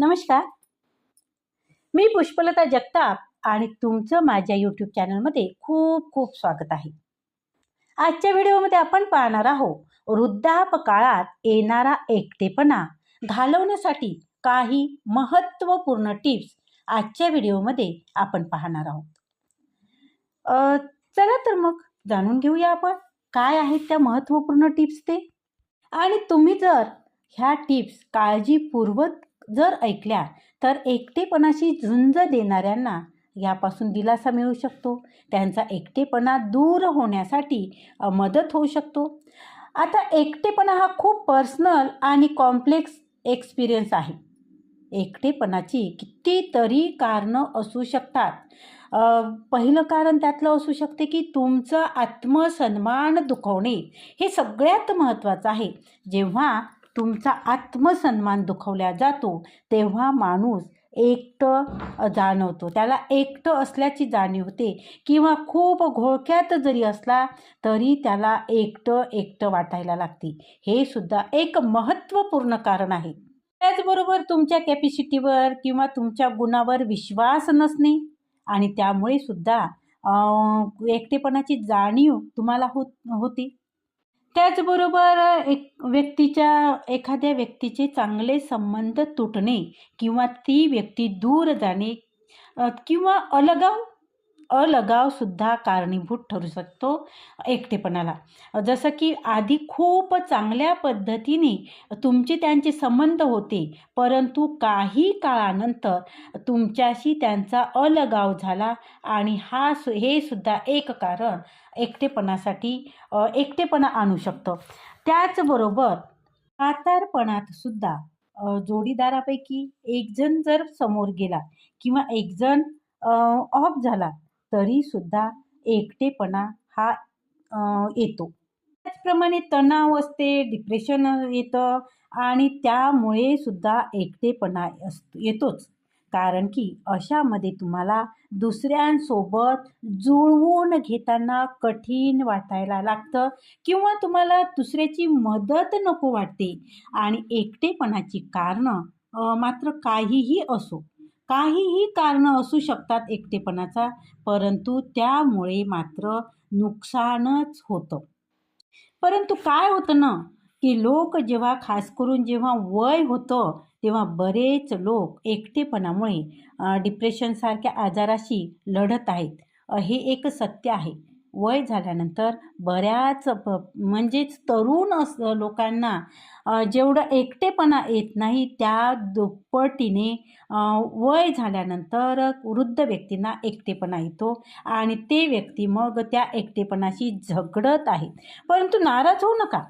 नमस्कार. मी पुष्पलता जगताप आणि तुमचं माझ्या यूट्यूब चॅनलमध्ये खूप खूप स्वागत आहे. आजच्या व्हिडिओमध्ये आपण पाहणार आहोत वृद्धापकाळात येणारा एकटेपणा घालवण्यासाठी काही महत्त्वपूर्ण टिप्स आजच्या व्हिडिओमध्ये आपण पाहणार आहोत. चला तर मग जाणून घेऊया आपण काय आहेत त्या महत्त्वपूर्ण टिप्स ते? आणि तुम्ही जर ह्या टिप्स काळजीपूर्वक जर ऐकल्या तर एकटेपणाशी झुंज देणाऱ्यांना यापासून दिलासा मिळू शकतो. त्यांचा एकटेपणा दूर होण्यासाठी मदत होऊ शकतो. आता एकटेपणा हा खूप पर्सनल आणि कॉम्प्लेक्स एक्सपिरियन्स आहे. एकटेपणाची कितीतरी कारणं असू शकतात. पहिलं कारण त्यातलं असू शकते की तुमचं आत्मसन्मान दुखवणे हे सगळ्यात महत्त्वाचं आहे. जेव्हा तुमचा आत्मसन्मान दुखवला जातो तेव्हा माणूस एकटं जाणवतो. त्याला एकटं असल्याची जाणीव होते किंवा खूप घोळक्यात जरी असला तरी त्याला एकटं एकटं वाटायला लागते. हे सुद्धा एक महत्त्वपूर्ण कारण आहे. त्याचबरोबर तुमच्या कॅपॅसिटीवर किंवा तुमच्या गुणावर विश्वास नसणे आणि त्यामुळे सुद्धा एकटेपणाची जाणीव तुम्हाला होत होती. त्याचबरोबर एक व्यक्तीच्या एखाद्या व्यक्तीचे चांगले संबंध तुटणे किंवा ती व्यक्ती दूर जाणे किंवा अलगाव अलगावसुद्धा कारणीभूत ठरू शकतो एकटेपणाला. जसं की आधी खूप चांगल्या पद्धतीने तुमचे त्यांचे संबंध होते परंतु काही काळानंतर तुमच्याशी त्यांचा अलगाव झाला आणि हा सु हे सुद्धा एक कारण एकटेपणासाठी एकटेपणा आणू शकतं. त्याचबरोबर म्हातारपणात सुद्धा जोडीदारापैकी एक जण जर समोर गेला किंवा एक जण ऑफ झाला तरी सुद्धा एकटेपणा हा येतो. त्याचप्रमाणे तणाव असते डिप्रेशन येतं आणि त्यामुळे सुद्धा एकटेपणा असतो येतोच. कारण की अशामध्ये तुम्हाला दुसऱ्यांसोबत जुळवून घेताना कठीण वाटायला लागतं किंवा तुम्हाला दुसऱ्याची मदत नको वाटते आणि एकटेपणाची कारणं मात्र काहीही असो. काहीही कारणं असू शकतात एकटेपणाचा परंतु त्यामुळे मात्र नुकसानच होतं. परंतु काय होतं ना की लोक जेव्हा खास करून जेव्हा वय होतं तेव्हा बरेच लोक एकटेपणामुळे डिप्रेशनसारख्या आजाराशी लढत आहेत. हे एक सत्य आहे. वय झाल्यानंतर बऱ्याच प म्हणजेच तरुण अस लोकांना जेवढं एकटेपणा येत नाही त्या दुप्पटीने वय झाल्यानंतर वृद्ध व्यक्तींना एकटेपणा येतो आणि ते व्यक्ती मग त्या एकटेपणाशी झगडत आहेत. परंतु नाराज होऊ नका.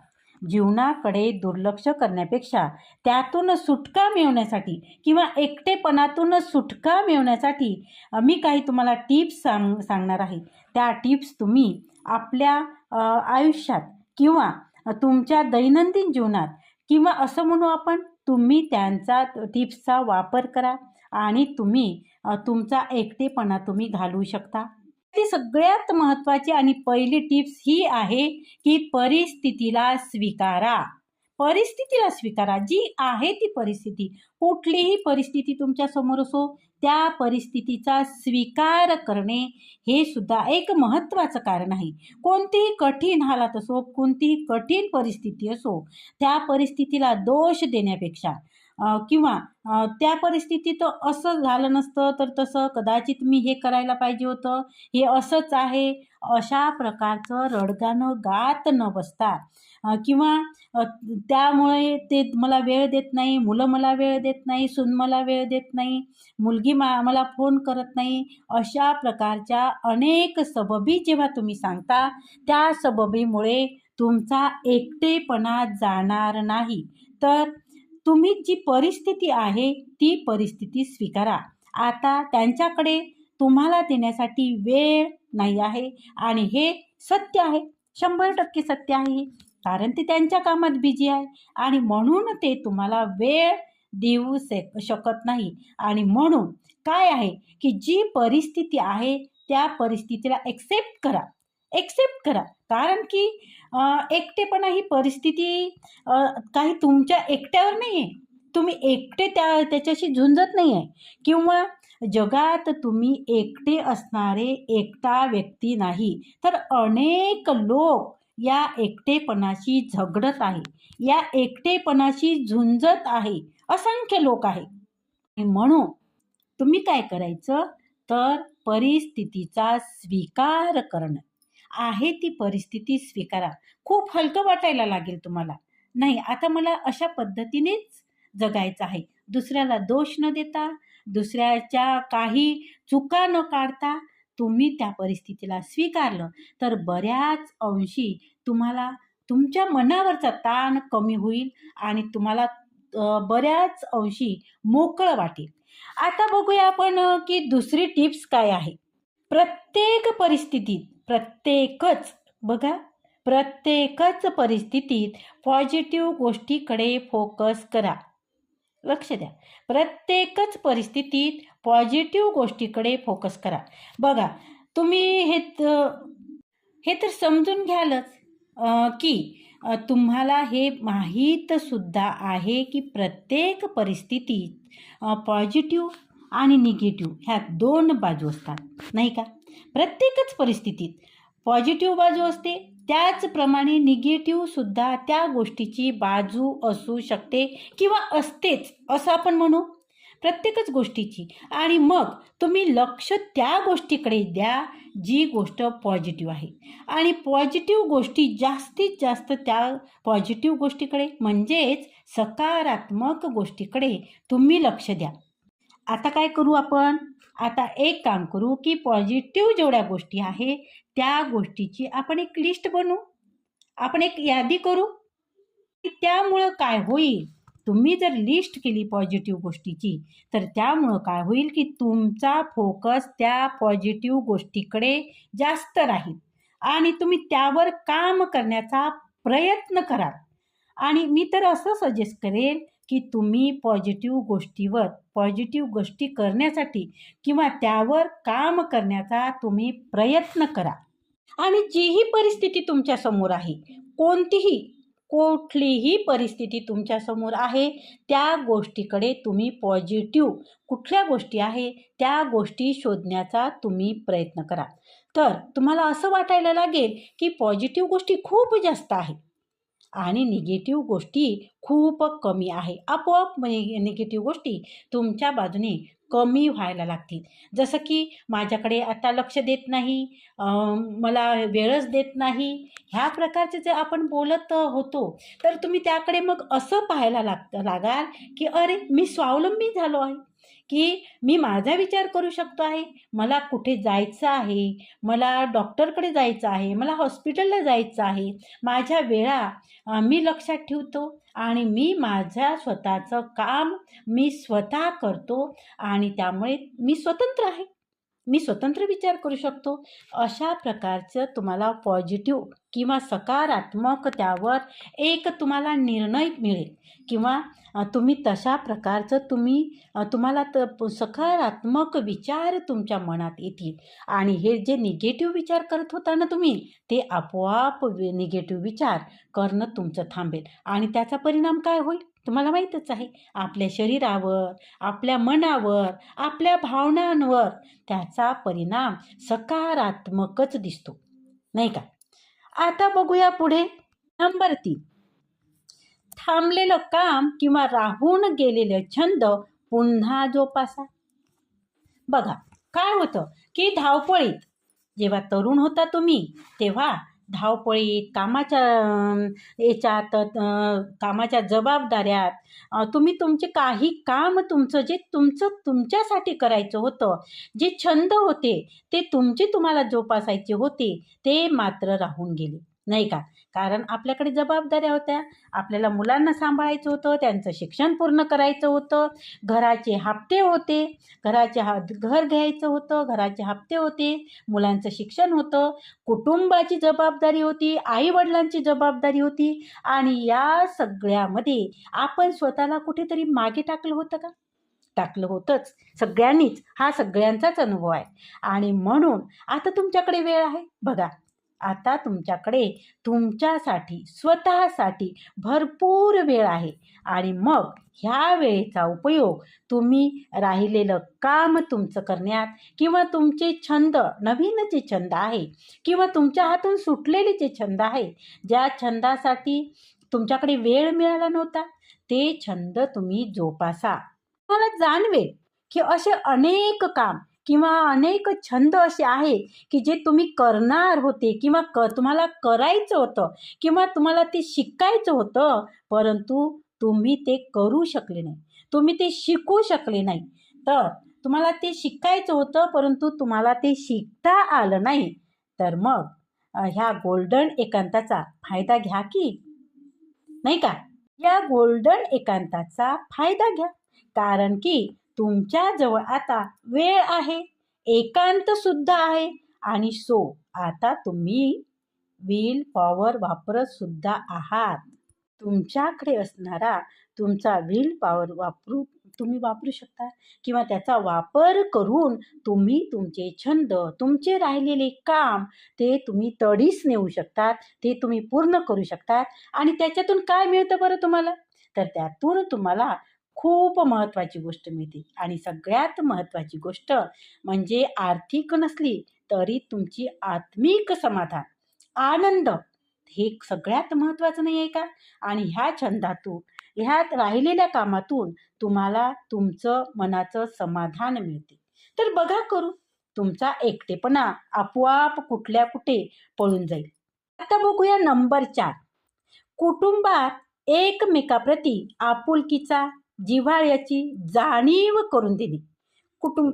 जीवनाकडे दुर्लक्ष करण्यापेक्षा त्यातून सुटका मिळवण्यासाठी किंवा एकटेपणातून सुटका मिळवण्यासाठी मी काही तुम्हाला टिप्स सांग सांगणार आहे. त्या टिप्स तुम्ही आपल्या आयुष्यात किंवा तुमच्या दैनंदिन जीवनात किंवा असं म्हणू आपण तुम्ही त्यांचा टिप्सचा वापर करा आणि तुम्ही तुमचा एकटेपणा तुम्ही घालवू शकता. ती सगळ्यात महत्त्वाची आणि पहिली टिप्स ही आहे की परिस्थितीला स्वीकारा. परिस्थितीला स्वीकारा. जी आहे ती परिस्थिती. कुठलीही परिस्थिती तुमच्यासमोर असो त्या परिस्थितीचा स्वीकार करणे हे सुद्धा एक महत्त्वाचं कारण आहे. कोणतीही कठीण हालात असो कोणतीही कठीण परिस्थिती असो त्या परिस्थितीला दोष देण्यापेक्षा किंवा त्या परिस्थितीत असं झालं नसतं तर तसं कदाचित मी हे करायला पाहिजे होतं. हे असंच आहे. अशा प्रकारचं रडगाणं गात न बसता किंवा त्यामुळे ते मला वेळ देत नाही मुलं मला वेळ देत नाही सून मला वेळ देत नाही मुलगी मा मला फोन करत नाही अशा प्रकारच्या अनेक सबबी जेव्हा तुम्ही सांगता त्या सबबीमुळे तुमचा एकटेपणा जाणार नाही. तर तुम्ही जी परिस्थिती आहे ती परिस्थिती स्वीकारा. आता त्यांच्याकडे तुम्हाला देण्यासाठी वेळ नाही आहे आणि हे सत्य आहे. शंभर टक्के सत्य आहे कारण ते त्यांच्या कामात बिझी आहे आणि म्हणून ते तुम्हाला वेळ देऊ शक शकत नाही. आणि म्हणून काय आहे की जी परिस्थिती आहे त्या परिस्थितीला एक्सेप्ट करा. एक्सेप्ट करा. कारण की एकटेपणा ही परिस्थिती काही तुमच्या एकट्यावर नाही आहे तुम्ही एकटे त्या त्याच्याशी झुंजत नाही आहे किंवा जगात तुम्ही एकटे असणारे एकटा व्यक्ती नाही तर अनेक लोक या एकटेपणाशी झगडत आहे. या एकटेपणाशी झुंजत आहे असंख्य लोक आहे. म्हणून तुम्ही काय करायचं? तर परिस्थितीचा स्वीकार करणं. आहे ती परिस्थिती स्वीकारा. खूप हलकं वाटायला लागेल तुम्हाला. नाही आता मला अशा पद्धतीनेच जगायचं आहे. दुसऱ्याला दोष न देता दुसऱ्याच्या काही चुका न काढता तुम्ही त्या परिस्थितीला स्वीकारलं तर बऱ्याच अंशी तुम्हाला तुमच्या मनावरचा ताण कमी होईल आणि तुम्हाला बऱ्याच अंशी मोकळं वाटेल. आता बघूया आपण की दुसरी टिप्स काय आहे. प्रत्येक परिस्थितीत प्रत्येकच बघा प्रत्येकच परिस्थितीत पॉझिटिव्ह गोष्टीकडे फोकस करा. लक्ष द्या. प्रत्येकच परिस्थितीत पॉझिटिव्ह गोष्टीकडे फोकस करा. बघा तुम्ही हे हे तर समजून घ्यालच की तुम्हाला हे माहीतसुद्धा आहे की प्रत्येक परिस्थितीत पॉझिटिव्ह आणि निगेटिव्ह ह्या दोन बाजू असतात. नाही का? प्रत्येकच परिस्थितीत. पॉझिटिव्ह बाजू असते त्याचप्रमाणे निगेटिव्हसुद्धा त्या गोष्टीची बाजू असू शकते किंवा असतेच असं आपण म्हणू. प्रत्येकच गोष्टीची. आणि मग तुम्ही लक्ष त्या गोष्टीकडे द्या जी गोष्ट पॉझिटिव्ह आहे. आणि पॉझिटिव्ह गोष्टी जास्तीत जास्त त्या पॉझिटिव्ह गोष्टीकडे म्हणजेच सकारात्मक गोष्टीकडे तुम्ही लक्ष द्या. आता काय करू आपण? आता एक काम करू की पॉझिटिव्ह जेवढ्या गोष्टी आहे त्या गोष्टीची आपण एक लिस्ट बनवू. आपण एक यादी करू. की त्यामुळं काय होईल? तुम्ही जर लिस्ट केली पॉझिटिव्ह गोष्टीची तर त्यामुळं काय होईल की तुमचा फोकस त्या पॉझिटिव्ह गोष्टीकडे जास्त राहील. आणि तुम्ही त्यावर काम करण्याचा प्रयत्न कराल. आणि मी तर असं सजेस्ट करेन की तुम्ही पॉझिटिव्ह गोष्टीवर पॉझिटिव्ह गोष्टी करण्यासाठी किंवा त्यावर काम करण्याचा तुम्ही प्रयत्न करा. आणि जीही परिस्थिती तुमच्यासमोर आहे. कोणतीही कुठलीही परिस्थिती तुमच्यासमोर आहे. त्या गोष्टीकडे तुम्ही पॉझिटिव्ह कुठल्या गोष्टी आहे त्या गोष्टी शोधण्याचा तुम्ही प्रयत्न करा. तर तुम्हाला असं वाटायला लागेल की पॉझिटिव्ह गोष्टी खूप जास्त आहे आणि निगेटिव्ह गोष्टी खूप कमी आहे. आपोआप म्हणजे निगेटिव्ह गोष्टी तुमच्या बाजूने कमी व्हायला लागतील. जसं की माझ्याकडे आता लक्ष देत नाही मला वेळच देत नाही ह्या प्रकारचे जे आपण बोलत होतो तर तुम्ही त्याकडे मग असं पाहायला लाग लागाल की अरे मी स्वावलंबी झालो आहे. की मी माझा विचार करू शकतो आहे? मला कुठे जायचं आहे? मला डॉक्टरकडे जायचं आहे? मला हॉस्पिटलला जायचं आहे? माझ्या वेळा मी लक्षात ठेवतो आणि मी माझ्या स्वतःचं काम मी स्वतः करतो आणि त्यामुळे मी स्वतंत्र आहे. मी स्वतंत्र विचार करू शकतो? अशा प्रकारचं तुम्हाला पॉझिटिव्ह किंवा सकारात्मक त्यावर एक तुम्हाला निर्णय मिळेल. किंवा तुम्ही तशा प्रकारचं तुम्ही तुम्हाला त प- सकारात्मक विचार तुमच्या मनात येतील. आणि हे जे निगेटिव्ह विचार करत होता ना तुम्ही ते आपोआप निगेटिव्ह विचार करणं तुमचं थांबेल. आणि त्याचा परिणाम काय होईल? तुम्हाला माहीतच आहे. आपल्या शरीरावर आपल्या मनावर आपल्या भावनांवर त्याचा परिणाम सकारात्मकच दिसतो. नाही का? आता बघूया पुढे. नंबर तीन. थांबलेलं काम किंवा राहून गेलेले छंद पुन्हा जोपासा. बघा काय होतं की धावपळीत जेव्हा तरुण होता तुम्ही तेव्हा धावपळीत कामाच्या याच्यात कामाच्या जबाबदाऱ्यात तुम्ही तुमचे काही काम तुमचं जे तुमचं तुमच्यासाठी करायचं होतं जे छंद होते ते तुमचे तुम्हाला जोपासायचे होते ते मात्र राहून गेले. नाही का? कारण आपल्याकडे जबाबदाऱ्या होत्या. आपल्याला मुलांना सांभाळायचं होतं त्यांचं शिक्षण पूर्ण करायचं होतं. घराचे हप्ते होते. घराचे हा घर घ्यायचं होतं. घराचे हप्ते होते. मुलांचं शिक्षण होतं. कुटुंबाची जबाबदारी होती. आईवडिलांची जबाबदारी होती. आणि या सगळ्यामध्ये आपण स्वतःला कुठेतरी मागे टाकलं होतं का? टाकलं होतंच. सगळ्यांनीच. हा सगळ्यांचाच अनुभव आहे. आणि म्हणून आता तुमच्याकडे वेळ आहे. बघा आता तुमच्याकडे तुमच्यासाठी स्वतःसाठी भरपूर वेळ आहे. आणि मग ह्या वेळेचा उपयोग तुम्ही राहिलेलं काम तुमचं करण्यात किंवा तुमचे छंद नवीन जे छंद आहे किंवा तुमच्या हातून सुटलेले जे छंद आहे ज्या छंदासाठी तुमच्याकडे वेळ मिळाला नव्हता ते छंद तुम्ही जोपासा. मला जाणवेल की असे अनेक काम किंवा अनेक छंद असे आहे की जे तुम्ही करणार होते किंवा क तुम्हाला करायचं होतं किंवा तुम्हाला ते शिकायचं होतं परंतु तुम्ही ते करू शकले नाही. तुम्ही ते शिकू शकले नाही. तर तुम्हाला ते शिकायचं होतं परंतु तुम्हाला ते शिकता आलं नाही. तर मग ह्या गोल्डन एकांताचा फायदा घ्या की नाही का? या गोल्डन एकांताचा फायदा घ्या. कारण की तुमच्याजवळ आता वेळ आहे. एकांत सुद्धा आहे. आणि सो आता तुम्ही विल पॉवर वापरत सुद्धा आहात. तुमच्याकडे असणारा तुमचा विल पॉवर वापरू तुम्ही वापरू शकता. किंवा त्याचा वापर करून तुम्ही तुमचे छंद तुमचे राहिलेले काम ते तुम्ही तडीस नेऊ शकतात. ते तुम्ही पूर्ण करू शकतात. आणि त्याच्यातून काय मिळतं बरं तुम्हाला? तर त्यातून तुम्हाला खूप महत्त्वाची गोष्ट मिळते. आणि सगळ्यात महत्त्वाची गोष्ट म्हणजे आर्थिक नसली तरी तुमची आत्मिक समाधान आनंद हे सगळ्यात महत्त्वाचं नाही आहे का? आणि ह्या छंदातून ह्यात राहिलेल्या कामातून तुम्हाला तुमचं मनाचं समाधान मिळते. तर बघा करू तुमचा एकटेपणा आपोआप कुठल्या कुठे पळून जाईल. आता बघूया नंबर चार. कुटुंबात एकमेकाप्रती आपुलकीचा जिव्हाळ्याची जाणीव करून दिली. कुटुंब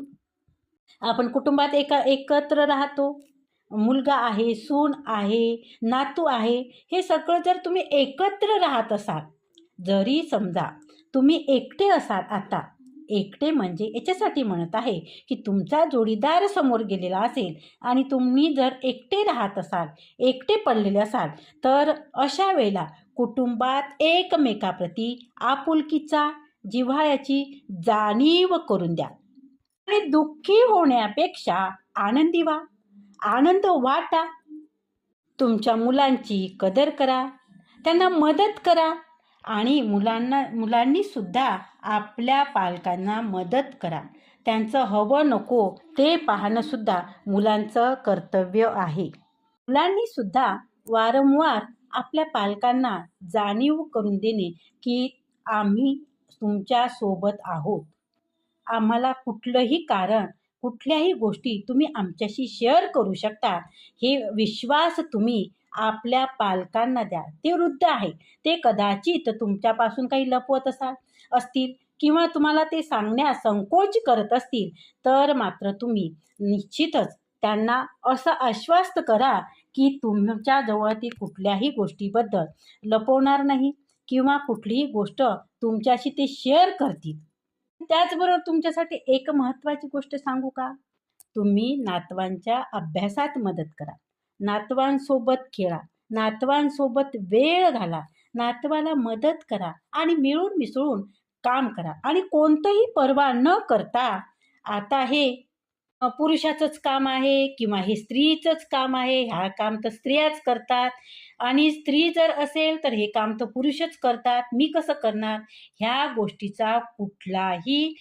आपण कुटुंबात एका एकत्र राहतो. मुलगा आहे सून आहे नातू आहे हे सगळं जर तुम्ही एकत्र राहत असाल जरी समजा तुम्ही एकटे असाल आता एकटे म्हणजे याच्यासाठी म्हणत आहे की तुमचा जोडीदार समोर गेलेला असेल आणि तुम्ही जर एकटे राहत असाल एकटे पडलेले असाल तर अशा वेळेला कुटुंबात एकमेकाप्रती आपुलकीचा जिव्हाळ्याची जाणीव करून द्या. आणि दुःखी होण्यापेक्षा आनंदी व्हा. आनंद वाटा. तुमच्या मुलांची कदर करा. त्यांना मदत करा. आणि मुलांना मुलांनी सुद्धा आपल्या पालकांना मदत करा. त्यांचं हवं नको ते पाहणंसुद्धा मुलांचं कर्तव्य आहे. मुलांनी सुद्धा वारंवार आपल्या पालकांना जाणीव करून देणे की आम्ही तुमच्यासोबत आहोत. आम्हाला कुठलंही कारण कुठल्याही गोष्टी तुम्ही आमच्याशी शेअर करू शकता. हे विश्वास तुम्ही आपल्या पालकांना द्या. ते वृद्ध आहे. ते कदाचित तुमच्यापासून काही लपवत असाल असतील किंवा तुम्हाला ते सांगण्यास संकोच करत असतील तर मात्र तुम्ही निश्चितच त्यांना असं आश्वस्त करा की तुमच्याजवळ ती कुठल्याही गोष्टीबद्दल लपवणार नाही. किंवा कुठलीही गोष्ट तुमच्याशी ते शेअर करतील. त्याचबरोबर तुमच्यासाठी एक महत्त्वाची गोष्ट सांगू का? तुम्ही नातवांच्या अभ्यासात मदत करा. नातवांसोबत खेळा. नातवांसोबत वेळ घाला. नातवाला मदत करा आणि मिळून मिसळून काम करा. आणि कोणतंही पर्वा न करता आता हे पुरुषाचंच काम आहे किंवा हे स्त्रीचंच काम आहे ह्या काम तर स्त्रियाच करतात. आणि स्त्री जर असेल तर हे काम तर पुरुषच करतात. मी कसं करणार? ह्या गोष्टीचा कुठलाही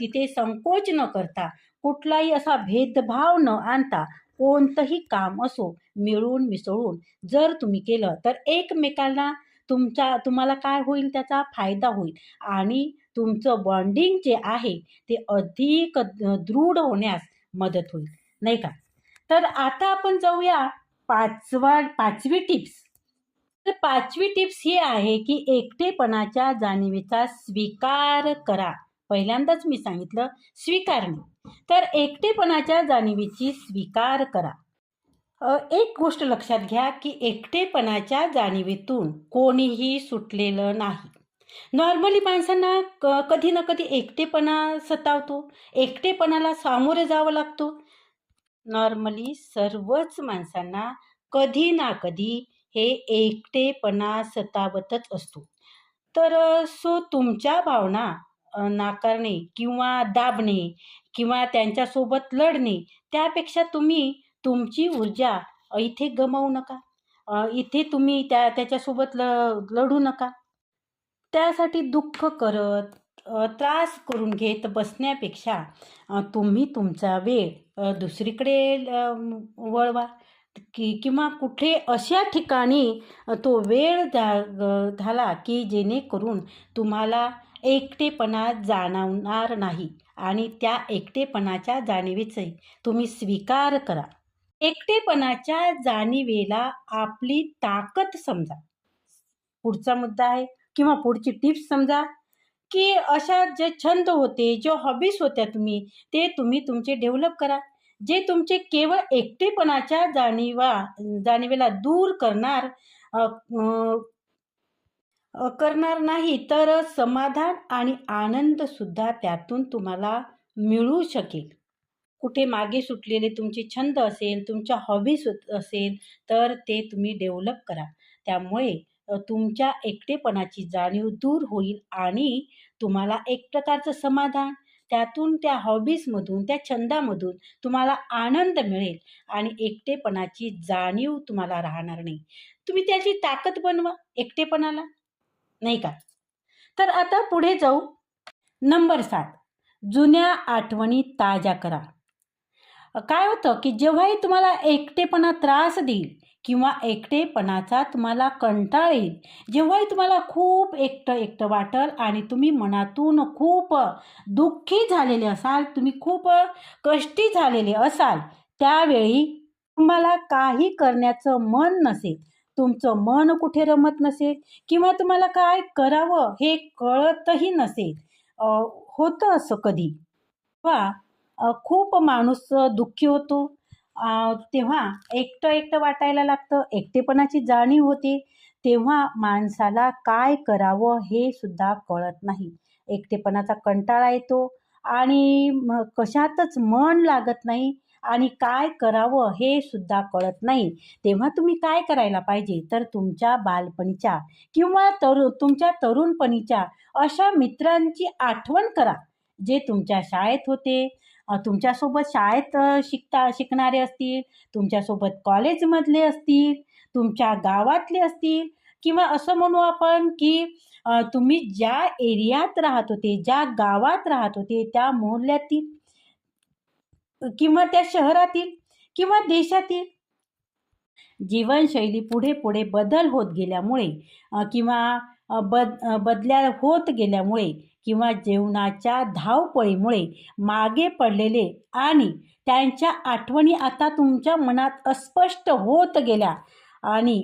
तिथे संकोच न करता कुठलाही असा भेदभाव न आणता कोणतंही काम असो मिळून मिसळून जर तुम्ही केलं तर एकमेकांना तुमचा तुम्हाला काय होईल? त्याचा फायदा होईल. आणि तुमचं बॉन्डिंग जे आहे ते अधिक दृढ होण्यास मदत होईल. नाही का? तर आता आपण जाऊया पाचवा पाचवी टिप्स. तर पाचवी टिप्स ही आहे की एकटेपणाच्या जाणीवेचा स्वीकार करा. पहिल्यांदाच मी सांगितलं स्वीकारणे तर एकटेपणाच्या जाणीवेची स्वीकार करा. एक गोष्ट लक्षात घ्या की एकटेपणाच्या जाणीवेतून कोणीही सुटलेलं नाही. नॉर्मली माणसांना क कधी ना कधी एकटेपणा सतावतो. एकटेपणाला सामोरे जावं लागतो. नॉर्मली सर्वच माणसांना कधी ना कधी हे एकटेपणा सतावतच असतो. तर सो तुमच्या भावना नाकारणे किंवा दाबणे किंवा त्यांच्यासोबत लढणे त्यापेक्षा तुम्ही तुमची ऊर्जा इथे गमावू नका. इथे तुम्ही त्या त्याच्यासोबत ल लढू नका. त्यासाठी दुःख करत त्रास करून घेत बसण्यापेक्षा तुम्ही तुमचा वेळ दुसरीकडे वळवा. की किंवा कुठे अशा ठिकाणी तो वेळ झाला की जेणेकरून तुम्हाला एकटेपणा जाणवणार नाही आणि त्या एकटेपणाच्या जाणीवेचे तुम्ही स्वीकार करा. एकटेपणाच्या जाणीवेला आपली ताकद समजा. पुढचा मुद्दा आहे किंवा पुढची टिप्स समजा की अशा जे छंद होते जे हॉबीज होत्या तुम्ही ते तुम्ही तुमचे डेव्हलप करा. जे तुमचे केवळ एकटेपणाच्या जाणीवा जाणीवेला दूर करणार करणार नाही तर समाधान आणि आनंदसुद्धा त्यातून तुम्हाला मिळू शकेल. कुठे मागे सुटलेले तुमचे छंद असेल तुमच्या हॉबीज असेल तर ते तुम्ही डेव्हलप करा. त्यामुळे तुमच्या एकटेपणाची जाणीव दूर होईल आणि तुम्हाला एक प्रकारचं समाधान. त्यातून त्या हॉबीजमधून त्या छंदामधून तुम्हाला आनंद मिळेल आणि एकटेपणाची जाणीव तुम्हाला राहणार नाही. तुम्ही त्याची ताकद बनवा एकटेपणाला. नाही का? तर आता पुढे जाऊ. नंबर सात. जुन्या आठवणी ताज्या करा. काय होतं की जेव्हाही तुम्हाला एकटेपणा त्रास देईल किंवा एकटेपणाचा तुम्हाला कंटाळ येईल. जेव्हाही तुम्हाला खूप एकटं एकटं वाटल आणि तुम्ही मनातून खूप दुःखी झालेले असाल तुम्ही खूप कष्टी झालेले असाल त्यावेळी तुम्हाला काही करण्याचं मन नसेल तुमचं मन कुठे रमत नसेल किंवा तुम्हाला काय करावं हे कळतही नसेल. होतं असं कधी. वा खूप माणूस दुःखी होतो तेव्हा एकटं एकटं वाटायला लागतं. एकटेपणाची जाणीव होते. तेव्हा माणसाला काय करावं हे सुद्धा कळत नाही. एकटेपणाचा कंटाळा येतो आणि कशातच मन लागत नाही आणि काय करावं हे सुद्धा कळत नाही. तेव्हा तुम्ही काय करायला पाहिजे? तर तुमच्या बालपणीच्या किंवा तरु तुमच्या तरुणपणीच्या अशा मित्रांची आठवण करा जे तुमच्या शाळेत होते तुमच्यासोबत शाळेत शिकता शिकणारे असतील तुमच्यासोबत कॉलेजमधले असतील तुमच्या गावातले असतील किंवा असं म्हणू आपण की तुम्ही ज्या एरियात राहत होते ज्या गावात राहत होते त्या मोहल्ल्यातील किंवा त्या शहरातील किंवा देशातील जीवनशैली पुढे पुढे बदल होत गेल्यामुळे किंवा बद बदल्या होत गेल्यामुळे किंवा जेवणाच्या धावपळीमुळे मागे पडलेले आणि त्यांच्या आठवणी आता तुमच्या मनात अस्पष्ट होत गेल्या. आणि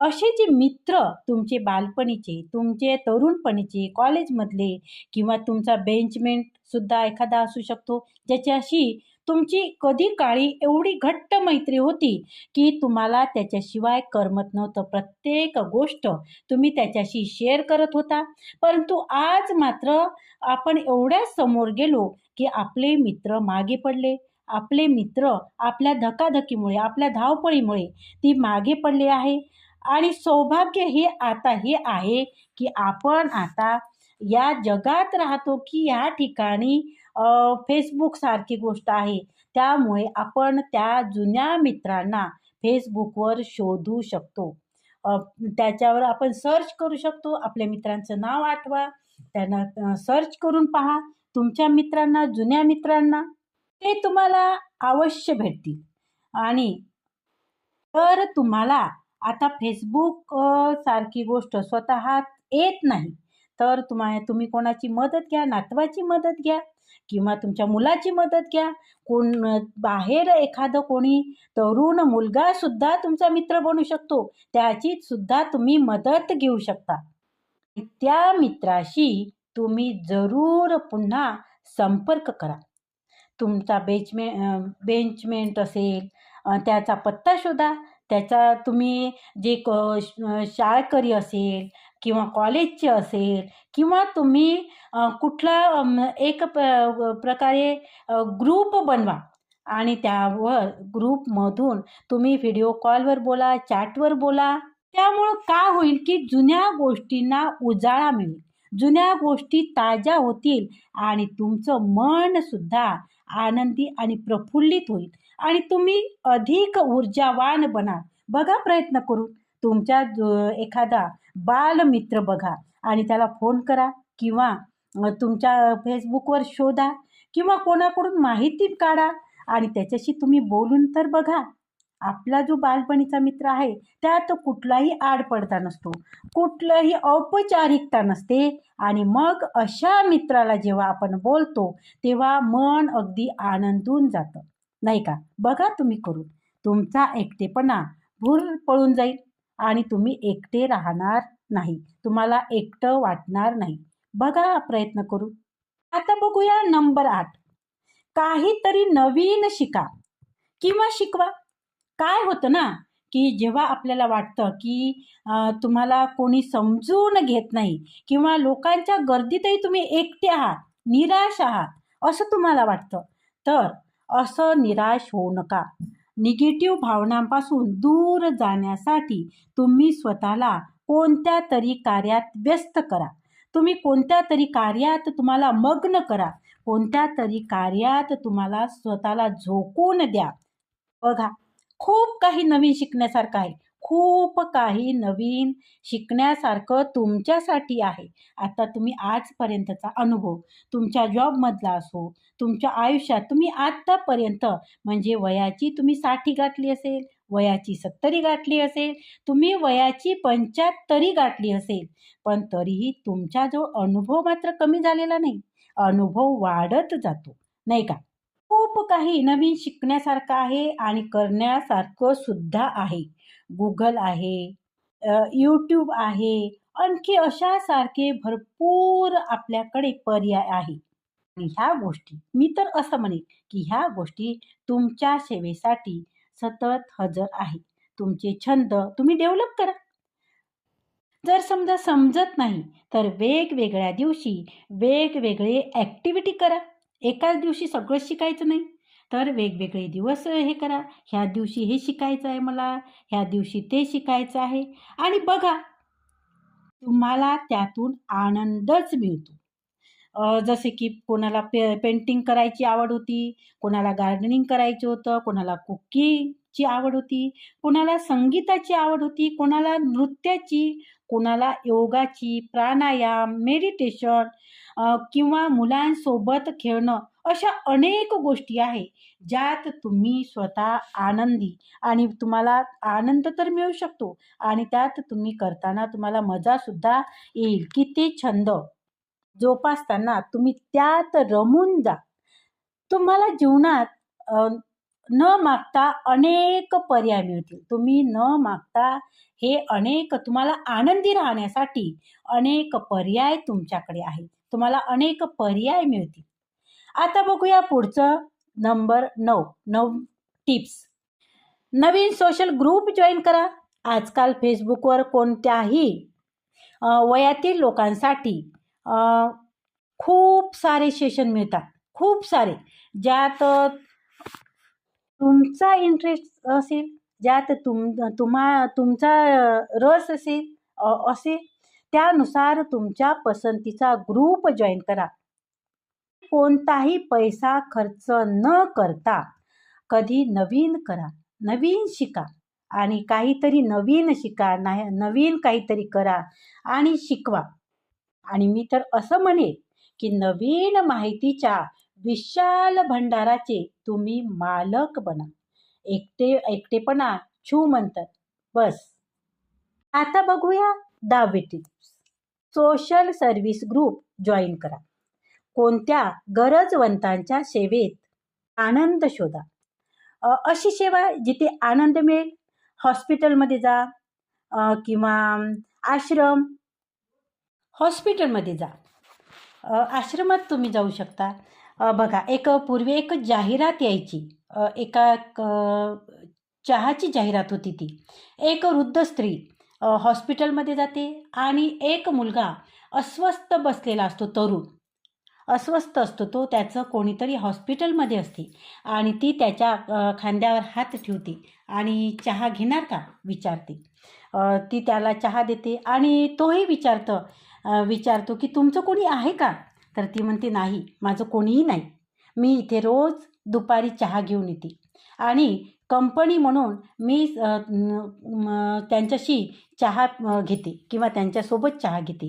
असे जे मित्र तुमचे बालपणीचे तुमचे तरुणपणीचे कॉलेजमधले किंवा तुमचा बेंचमेंटसुद्धा एखादा असू शकतो ज्याच्याशी तुमची कधी काळी एवढी घट्ट मैत्री होती की तुम्हाला त्याच्याशिवाय करमत नव्हतं. प्रत्येक गोष्ट तुम्ही त्याच्याशी शेअर करत होता. परंतु आज मात्र आपण एवढ्या समोर गेलो की आपले मित्र मागे पडले. आपले मित्र आपल्या धकाधकीमुळे आपल्या धावपळीमुळे ती मागे पडली आहे. आणि सौभाग्य हे आता हे आहे की आपण आता या जगात राहतो की या ठिकाणी फेसबुकसारखी गोष्ट आहे. त्यामुळे आपण त्या जुन्या मित्रांना फेसबुकवर शोधू शकतो. त्याच्यावर आपण सर्च करू शकतो. आपल्या मित्रांचं नाव आठवा. त्यांना सर्च करून पहा. तुमच्या मित्रांना जुन्या मित्रांना ते तुम्हाला अवश्य भेटतील. आणि तर तुम्हाला आता फेसबुक सारखी गोष्ट स्वतः येत नाही. तर तुम्हा तुम्ही कोणाची मदत घ्या नातवाची मदत घ्या. किंवा तुमच्या मुलाची मदत घ्या. कोण बाहेर एखादं कोणी तरुण मुलगासुद्धा तुमचा मित्र बनू शकतो. त्याची सुद्धा तुम्ही मदत घेऊ शकता. त्या मित्राशी तुम्ही जरूर पुन्हा संपर्क करा. तुमचा बेचमे बेंचमेंट असेल त्याचा पत्ता शोधा. त्याचा तुम्ही जे क श शाळकरी असेल किंवा कॉलेजचे असेल किंवा तुम्ही कुठला एक प्र प्रकारे ग्रुप बनवा. आणि त्यावर ग्रुपमधून तुम्ही व्हिडिओ कॉलवर बोला चॅटवर बोला. त्यामुळं काय होईल की जुन्या गोष्टींना उजाळा मिळेल. जुन्या गोष्टी ताज्या होतील आणि तुमचं मनसुद्धा आनंदी आणि प्रफुल्लित होईल. आणि तुम्ही अधिक ऊर्जावान बना बघा प्रयत्न करून. तुमच्या एखादा बालमित्र बघा आणि त्याला फोन करा किंवा तुमच्या फेसबुकवर शोधा किंवा कोणाकडून माहिती काढा आणि त्याच्याशी तुम्ही बोलून तर बघा. आपला जो बालपणीचा मित्र आहे त्यात कुठलाही आडपडता नसतो. कुठलंही औपचारिकता नसते आणि मग अशा मित्राला जेव्हा आपण बोलतो तेव्हा मन अगदी आनंदून जातं. नाही का? बघा तुम्ही करून. तुमचा एकटेपणा भूर पळून जाईल. आणि तुम्ही एकटे राहणार नाही. तुम्हाला एकटं वाटणार नाही. बघा प्रयत्न करू आता बघूया नंबर आठ. काहीतरी नवीन शिका किंवा शिकवा. काय होतं ना की जेव्हा आपल्याला वाटतं की तुम्हाला कोणी समजून घेत नाही किंवा लोकांच्या गर्दीतही तुम्ही एकटे आहात निराश आहात असं तुम्हाला वाटतं. तर असं निराश होऊ नका. निगेटिव्ह भावनांपासून दूर जाण्यासाठी तुम्ही स्वतःला कोणत्या तरी कार्यात व्यस्त करा. तुम्ही कोणत्या तरी कार्यात तुम्हाला मग्न करा. कोणत्या तरी कार्यात तुम्हाला स्वतःला झोकून द्या. बघा खूप काही नवीन शिकण्यासारखं आहे. खूप काही नवीन शिकण्यासारखं तुमच्यासाठी आहे. आता तुम्ही आजपर्यंतचा अनुभव तुमच्या जॉबमधला असो तुमच्या आयुष्यात तुम्ही आत्तापर्यंत म्हणजे वयाची तुम्ही साठी गाठली असेल वयाची सत्तरी गाठली असेल तुम्ही वयाची पंच्याहत्तरी गाठली असेल पण तरीही तुमचा जो अनुभव मात्र कमी झालेला नाही. अनुभव वाढत जातो नाही का? खूप काही नवीन शिकण्यासारखं आहे आणि करण्यासारखं सुद्धा आहे. गुगल आहे यूट्यूब आहे आणखी अशासारखे भरपूर आपल्याकडे पर्याय आहे आणि ह्या गोष्टी मी तर असं म्हणेन की ह्या गोष्टी तुमच्या सेवेसाठी सतत हजर आहे तुमचे छंद तुम्ही डेव्हलप करा. जर समजा समजत नाही तर वेगवेगळ्या दिवशी वेगवेगळे ॲक्टिव्हिटी करा. एकाच दिवशी सगळं शिकायचं नाही. तर वेगवेगळे दिवस हे करा. ह्या दिवशी हे शिकायचं आहे मला ह्या दिवशी ते शिकायचं आहे. आणि बघा तुम्हाला त्यातून आनंदच मिळतो. जसे की कोणाला पे पेंटिंग करायची आवड होती कोणाला गार्डनिंग करायचं होतं कोणाला कुकिंगची आवड होती कोणाला संगीताची आवड होती कोणाला नृत्याची कोणाला योगाची प्राणायाम मेडिटेशन किंवा मुलांसोबत खेळणं अशा अनेक गोष्टी आहे ज्यात तुम्ही स्वतः आनंदी आणि तुम्हाला आनंद तर मिळू शकतो आणि त्यात तुम्ही करताना तुम्हाला मजासुद्धा येईल. की ते छंद! जोपासताना तुम्ही त्यात रमून जा. तुम्हाला जीवनात न मागता अनेक पर्याय मिळतील. तुम्ही न मागता हे अनेक तुम्हाला आनंदी राहण्यासाठी अनेक पर्याय तुमच्याकडे आहेत. तुम्हाला अनेक पर्याय मिळतील. आता बघूया पुढचं नंबर नऊ. नऊ टिप्स. नवीन सोशल ग्रुप जॉईन करा. आजकाल फेसबुकवर कोणत्याही वयातील लोकांसाठी खूप सारे सेशन मिळतात. खूप सारे. ज्यात तुमचा इंटरेस्ट असेल ज्यात तुम तुम्हा तुमचा रस असेल असेल त्यानुसार तुमच्या पसंतीचा ग्रुप जॉईन करा. कोणताही पैसा खर्च न करता कधी नवीन करा नवीन शिका आणि काहीतरी नवीन शिका नाही नवीन काहीतरी करा आणि शिकवा. आणि मी तर असं म्हणेन की नवीन माहितीच्या विशाल भंडाराचे तुम्ही मालक बना. एकटे एकटेपणा छू म्हणतात. बस. आता बघूया दहावी tips social service group join करा. कोणत्या गरजवंतांच्या सेवेत आनंद शोधा. अशी सेवा जिथे आनंद मिळेल हॉस्पिटलमध्ये जा किंवा आश्रम हॉस्पिटलमध्ये जा. आश्रमात तुम्ही जाऊ शकता. बघा एक पूर्वी एक जाहिरात यायची. एका क- चहाची जाहिरात होती ती. एक वृद्ध स्त्री हॉस्पिटलमध्ये जाते आणि एक मुलगा अस्वस्थ बसलेला असतो तरुण. अस्वस्थ असतो तो त्याचं कोणीतरी हॉस्पिटलमध्ये असते आणि ती त्याच्या खांद्यावर हात ठेवते आणि चहा घेणार का? विचारते. ती त्याला चहा देते आणि तोही विचारतं विचारतो की तुमचं कोणी आहे का? तर ती म्हणते नाही माझं कोणीही नाही. मी इथे रोज दुपारी चहा घेऊन येते. आणि कंपनी म्हणून मी त्यांच्याशी चहा घेते किंवा त्यांच्यासोबत चहा घेते.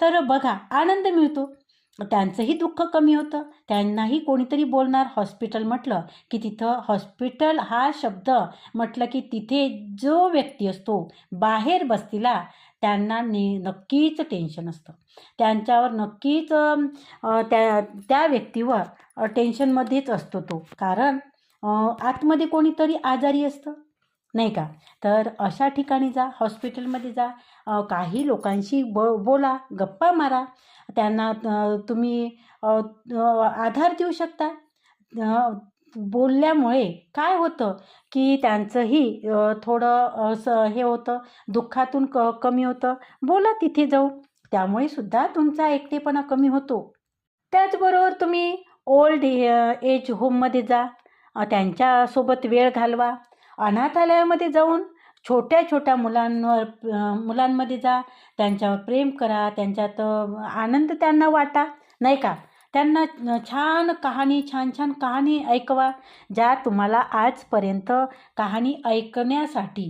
तर बघा आनंद मिळतो. त्यांचंही दुःख कमी होतं. त्यांनाही कोणीतरी बोलणार हॉस्पिटल म्हटलं की तिथं हॉस्पिटल हा शब्द म्हटलं की तिथे जो व्यक्ती असतो बाहेर बसतीला त्यांना ने नक्कीच टेन्शन असतं. त्यांच्यावर नक्कीच त्या त्या व्यक्तीवर टेन्शनमध्येच असतो तो. कारण आतमध्ये कोणीतरी आजारी असतं. नाही का? तर अशा ठिकाणी जा हॉस्पिटलमध्ये जा. काही लोकांशी ब बोला गप्पा मारा. त्यांना तुम्ही आधार देऊ शकता. बोलल्यामुळे काय होतं की त्यांचंही थोडं असं हे होतं दुःखातून क कमी होतं. बोला तिथे जाऊ त्यामुळे सुद्धा तुमचा एकटेपणा कमी होतो. त्याचबरोबर तुम्ही ओल्ड एज होममध्ये जा. त्यांच्यासोबत वेळ घालवा. अनाथालयामध्ये जाऊन छोट्या छोट्या मुलांवर मुलांमध्ये जा त्यांच्यावर प्रेम करा त्यांच्यात आनंद त्यांना वाटा नाही का? त्यांना छान कहाणी छान छान कहाणी ऐकवा ज्या तुम्हाला आजपर्यंत कहाणी ऐकण्यासाठी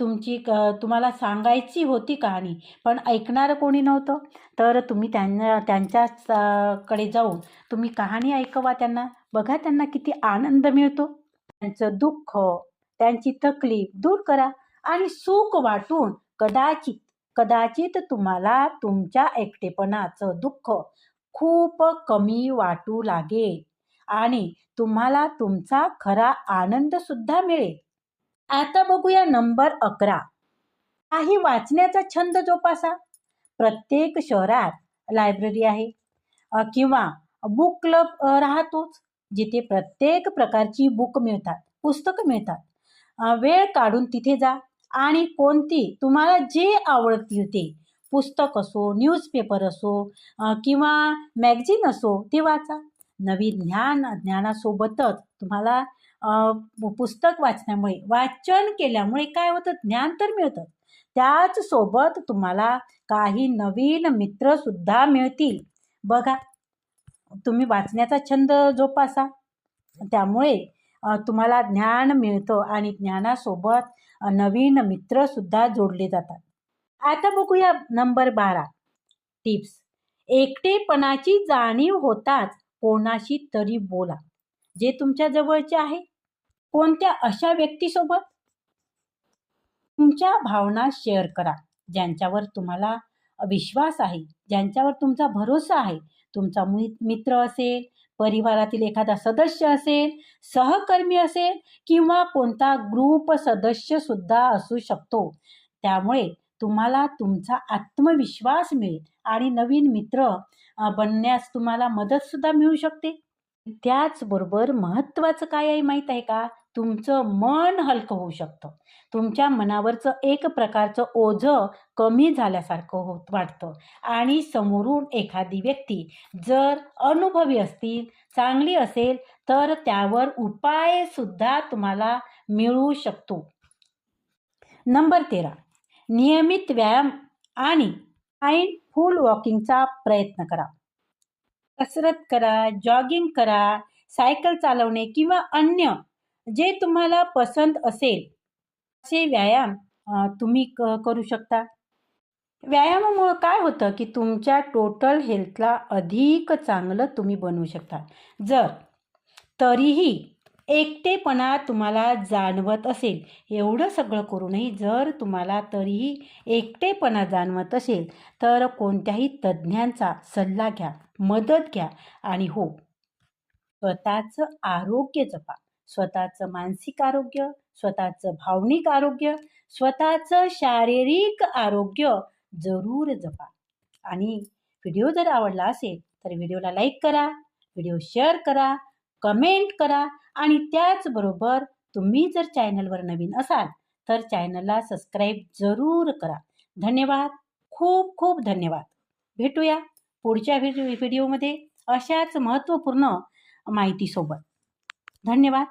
तुमची क तुम्हाला सांगायची होती कहाणी पण ऐकणारं कोणी नव्हतं. तर तुम्ही त्यांना त्यांच्याकडे जाऊन तुम्ही कहाणी ऐकवा त्यांना. बघा त्यांना किती आनंद मिळतो. त्यांचं दुःख त्यांची तकलीफ दूर करा आणि सुख वाटून कदाचित कदाचित तुम्हाला तुमच्या एकटेपणाचं दुःख खूप कमी वाटू लागेल आणि तुम्हाला तुमचा खरा आनंद सुद्धा मिळेल. आता बघूया नंबर अकरा. काही वाचण्याचा छंद जोपासा. प्रत्येक शहरात लायब्ररी आहे किंवा बुक क्लब राहतोच जिथे प्रत्येक प्रकारची बुक मिळतात पुस्तकं मिळतात. वेळ काढून तिथे जा आणि कोणती तुम्हाला जे आवडतील ते पुस्तक असो न्यूजपेपर असो किंवा मॅगझिन असो ते वाचा. नवीन ज्ञान ज्ञानासोबतच तुम्हाला पुस्तक वाचण्यामुळे वाचन केल्यामुळे काय होतं? ज्ञान तर मिळतं. त्याच सोबत तुम्हाला काही नवीन मित्रसुद्धा मिळतील. बघा तुम्ही वाचण्याचा छंद जोपासा. त्यामुळे तुम्हाला ज्ञान मिळतं आणि ज्ञानासोबत नवीन मित्रसुद्धा जोडले जातात. आता बघूया नंबर बारा. टिप्स. एकटेपणाची जाणीव होताच कोणाशी तरी बोला. जे तुमच्या जवळचे आहे. कोणत्या अशा व्यक्तीसोबत? तुमच्या भावना शेअर करा. ज्यांच्यावर तुम्हाला विश्वास आहे ज्यांच्यावर तुमचा भरोसा आहे. तुमचा मित्र असेल परिवारातील एखादा सदस्य असेल सहकर्मी असेल किंवा कोणता ग्रुप सदस्य सुद्धा असू शकतो. त्यामुळे तुम्हाला तुमचा आत्मविश्वास मिळेल आणि नवीन मित्र बनण्यास तुम्हाला मदत सुद्धा मिळू शकते. त्याचबरोबर महत्त्वाचं काय आहे माहीत आहे का? तुमचं मन हलकं होऊ शकतं. तुमच्या मनावरचं एक प्रकारचं ओझं कमी झाल्यासारखं होत वाटतं. आणि समोरून एखादी व्यक्ती जर अनुभवी असतील चांगली असेल तर त्यावर उपाय सुद्धा तुम्हाला मिळू शकतो. नंबर तेरा. नियमित व्यायाम आणि माइंडफुल वॉकिंगचा प्रयत्न करा. कसरत करा जॉगिंग करा सायकल चालवणे किंवा अन्य जे तुम्हाला पसंत असेल असे व्यायाम तुम्ही क करू शकता. व्यायामामुळं काय होतं की तुमच्या टोटल हेल्थला अधिक चांगलं तुम्ही बनवू शकता. जर तरीही एकटेपणा तुम्हाला जाणवत असेल एवढं सगळं करूनही जर तुम्हाला तरीही एकटेपणा जाणवत असेल तर कोणत्याही तज्ज्ञांचा सल्ला घ्या मदत घ्या आणि हो स्वतःचं आरोग्य जपा. स्वतःचं मानसिक आरोग्य स्वतःचं भावनिक आरोग्य स्वतःचं शारीरिक आरोग्य जरूर जपा. आणि व्हिडिओ जर आवडला असेल तर व्हिडिओला लाईक करा व्हिडिओ शेअर करा कमेंट करा आणि त्याचबरोबर तुम्ही जर चॅनलवर नवीन असाल तर चॅनलला सबस्क्राईब जरूर करा. धन्यवाद. खूप खूप धन्यवाद. भेटूया पुढच्या व्हिडिओ व्हिडिओमध्ये अशाच महत्त्वपूर्ण माहितीसोबत. धन्यवाद.